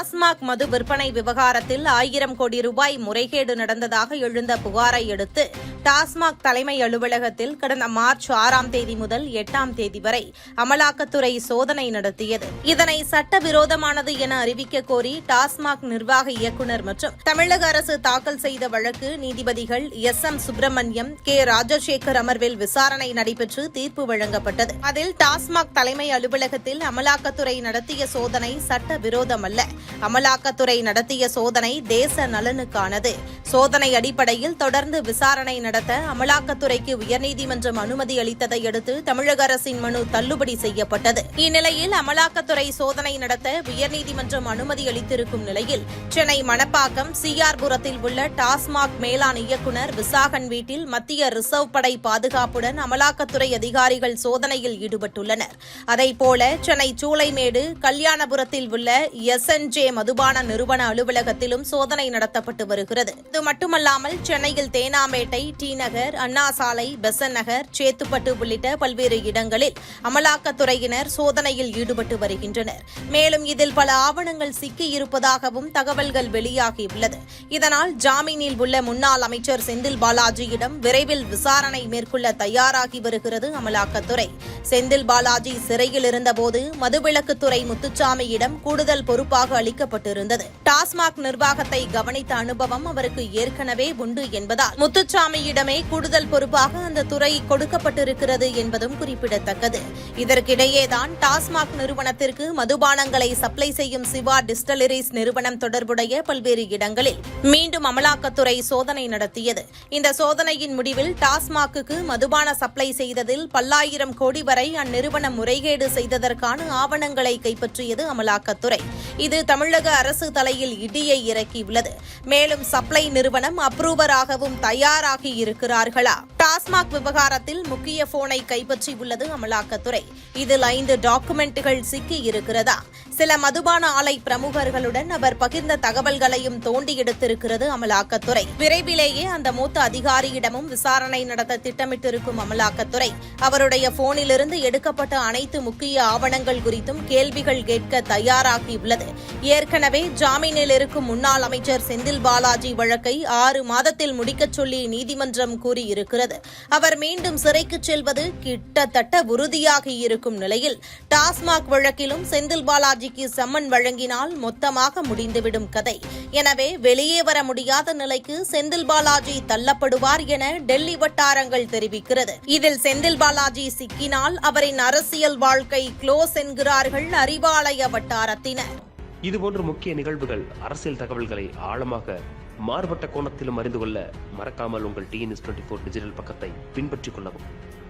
டாஸ்மாக் மது விற்பனை விவகாரத்தில் ஆயிரம் கோடி ரூபாய் முறைகேடு நடந்ததாக எழுந்த புகாரை அடுத்து டாஸ்மாக் தலைமை அலுவலகத்தில் கடந்த மார்ச் ஆறாம் தேதி முதல் எட்டாம் தேதி வரை அமலாக்கத்துறை சோதனை நடத்தியது. இதனை சட்டவிரோதமானது என அறிவிக்க கோரி டாஸ்மாக் நிர்வாக இயக்குநர் மற்றும் தமிழக அரசு தாக்கல் செய்த வழக்கு நீதிபதிகள் S M Subramaniam K Rajasekar அமர்வில் விசாரணை நடைபெற்று தீர்ப்பு வழங்கப்பட்டது. அதில் டாஸ்மாக் தலைமை அலுவலகத்தில் அமலாக்கத்துறை நடத்திய சோதனை சட்டவிரோதமல்ல. அமலாக்கத்துறை நடத்திய சோதனை தேச நலனுக்கானது. சோதனை அடிப்படையில் தொடர்ந்து விசாரணை நடத்த அமலாக்கத்துறைக்கு உயர்நீதிமன்றம் அனுமதி அளித்ததை அடுத்து தமிழக அரசின் மனு தள்ளுபடி செய்யப்பட்டது. இந்நிலையில் அமலாக்கத்துறை சோதனை நடத்த உயர்நீதிமன்றம் அனுமதி அளித்திருக்கும் நிலையில் சென்னை மணப்பாக்கம் சிஆர்புரத்தில் உள்ள டாஸ்மாக் மேலாண் இயக்குநர் விசாகன் வீட்டில் மத்திய ரிசர்வ் படை பாதுகாப்புடன் அமலாக்கத்துறை அதிகாரிகள் சோதனையில் ஈடுபட்டுள்ளனர். அதேபோல சென்னை சூளைமேடு கல்யாணபுரத்தில் உள்ள எஸ்என்ஜே மதுபான நிறுவன அலுவலகத்திலும் சோதனை நடத்தப்பட்டு வருகிறது. அது மட்டுமல்லாமல் சென்னையில் தேனாம்பேட்டை டி நகர் அண்ணா சாலை பெசன் நகர் சேத்துப்பட்டு உள்ளிட்ட பல்வேறு இடங்களில் அமலாக்கத்துறையினர் சோதனையில் ஈடுபட்டு வருகின்றனர். மேலும் இதில் பல ஆவணங்கள் சிக்கியிருப்பதாகவும் தகவல்கள் வெளியாகியுள்ளது இதனால் ஜாமீனில் உள்ள முன்னாள் அமைச்சர் செந்தில் பாலாஜியிடம் விரைவில் விசாரணை மேற்கொள்ள தயாராகி வருகிறது அமலாக்கத்துறை. செந்தில் பாலாஜி சிறையில் இருந்தபோது மதுவிலக்குத்துறை முத்துச்சாமியிடம் கூடுதல் பொறுப்பாக அளிக்கப்பட்டிருந்தது. டாஸ்மாக் நிர்வாகத்தை கவனித்த அனுபவம் அவருக்கு ஏற்கனவே உண்டு என்பதால் முத்துச்சாமியிடமே கூடுதல் பொறுப்பாக அந்த துறை கொடுக்கப்பட்டிருக்கிறது என்பதும் குறிப்பிடத்தக்கது. இதற்கிடையேதான் டாஸ்மாக் நிறுவனத்திற்கு மதுபானங்களை சப்ளை செய்யும் சிவா டிஸ்டலரிஸ் நிறுவனம் தொடர்புடைய பல்வேறு இடங்களில் மீண்டும் அமலாக்கத்துறை சோதனை நடத்தியது. இந்த சோதனையின் முடிவில் டாஸ்மாக்கு மதுபான சப்ளை செய்ததில் பல்லாயிரம் கோடி வரை அந்நிறுவனம் முறைகேடு செய்ததற்கான ஆவணங்களை கைப்பற்றியது அமலாக்கத்துறை. இது தமிழக அரசு தலையில் இடியை இறக்கியுள்ளது. மேலும் சப்ளை நிறுவனம் அப்ரூவராகவும் தயாராகி இருக்கிறார்களா? டாஸ்மாக் விவகாரத்தில் முக்கிய போனை கைப்பற்றியுள்ளது அமலாக்கத்துறை. இதில் ஐந்து டாக்குமெண்ட்டுகள் சிக்கி இருக்கிறதா? சில மதுபான ஆலை பிரமுகர்களுடன் அவர் பகிர்ந்த தகவல்களையும் தோண்டி எடுத்திருக்கிறது அமலாக்கத்துறை. விரைவிலேயே அந்த மூத்த அதிகாரியிடமும் விசாரணை நடத்த திட்டமிட்டிருக்கும் அமலாக்கத்துறை. அவருடைய போனிலிருந்து எடுக்கப்பட்ட அனைத்து முக்கிய ஆவணங்கள் குறித்தும் கேள்விகள் கேட்க தயாராகியுள்ளது. ஏற்கனவே ஜாமீனில் இருக்கும் முன்னாள் அமைச்சர் செந்தில் பாலாஜி வழக்கை ஆறு மாதத்தில் முடிக்கச் சொல்லி நீதிமன்றம் கூறியிருக்கிறது. அவர் மீண்டும் சிறைக்கு செல்வது கிட்டத்தட்ட உறுதியாகி இருக்கும் நிலையில் டாஸ்மாக் வழக்கிலும் செந்தில் பாலாஜிக்கு சம்மன் வழங்கினால் மொத்தமாக முடிந்துவிடும் கதை. எனவே வெளியே வர முடியாத நிலைக்கு செந்தில் பாலாஜி தள்ளப்படுவார் என டெல்லி வட்டாரங்கள் தெரிவிக்கிறது. இதில் செந்தில் பாலாஜி சிக்கினால் அவரின் அரசியல் வாழ்க்கை க்ளோஸ் என்கிறார்கள் அறிவாலய வட்டாரத்தினர். இதுபோன்ற முக்கிய நிகழ்வுகள் அரசியல் தகவல்களை ஆழமாக மாறுபட்ட கோணத்திலும் அறிந்து கொள்ள மறக்காமல் உங்கள் டிஎன்எஸ் டுவெண்ட்டி ஃபோர் டிஜிட்டல் பக்கத்தை பின்பற்றிக் கொள்ளவும்.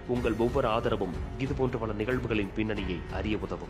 உங்கள் ஒவ்வொரு ஆதரவும் இதுபோன்ற பல நிகழ்வுகளின் பின்னணியை அறிய உதவும்.